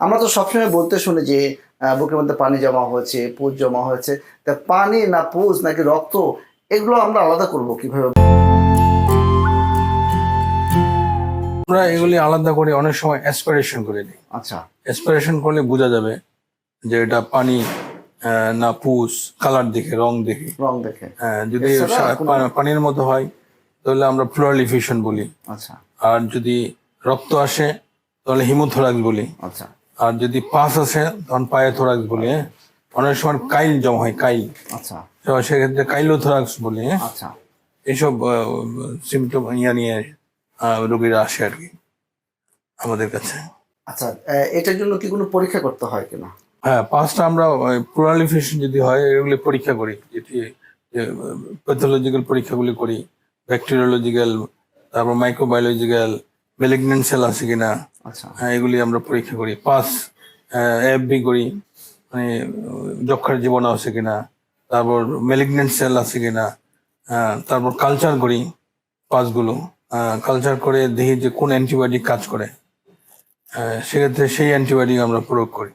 আমরা তো সবসময় বলতে শুনি যে বুকের মধ্যে পানি জমা হয়েছে পুজ জমা হয়েছে। তা পানি না পুজ নাকি রক্ত এগুলো আমরা আলাদা করব কীভাবে? আমরা এগুলি আলাদা করে অনেক সময় অ্যাসপিরেশন করে দিই আচ্ছা। অ্যাসপিরেশন করলে বোঝা যাবে যে এটা পানি না পুষ কালার দেখে রং দেখে। রং দেখে। হ্যাঁ, যদি পানির মতো হয় তাহলে আমরা ফ্লোরালিফিকেশন বলি। আচ্ছা। আর যদি রক্ত আসে তাহলে হিমোথোরাক্স বলি। আচ্ছা। আর যদি পাস আসে তখন পায়োথোরাক্স বলি হ্যাঁ অনেক সময় কাইল জমা হয় কাইল। আচ্ছা। সেক্ষেত্রে কাইলোথোরাক্স বলি আচ্ছা। এইসব সিমটম ইয়া নিয়ে রোগীরা আসে আর কি আমাদের কাছে। আচ্ছা এটার জন্য কি কোনো পরীক্ষা করতে হয় কিনা হ্যাঁ পাঁচটা আমরা প্লুরালিফিকেশন যদি হয় এগুলি পরীক্ষা করি যেটি প্যাথোলজিক্যাল পরীক্ষাগুলি করি ব্যাকটেরিওলজিক্যাল তারপর মাইক্রোবায়োলজিক্যাল মেলিগনেন্ট সেল আছে কিনা আচ্ছা। হ্যাঁ, এগুলি আমরা পরীক্ষা করি। পাস এফবি করি মানে যক্ষার জীবন আছে কিনা তারপর মেলিগনেন্ট সেল আছে কিনা হ্যাঁ, তারপর কালচার করি পাসগুলো কালচার করে দেখি যে কোন অ্যান্টিবায়োটিক কাজ করে সেক্ষেত্রে সেই অ্যান্টিবায়োটিক আমরা প্রয়োগ করি।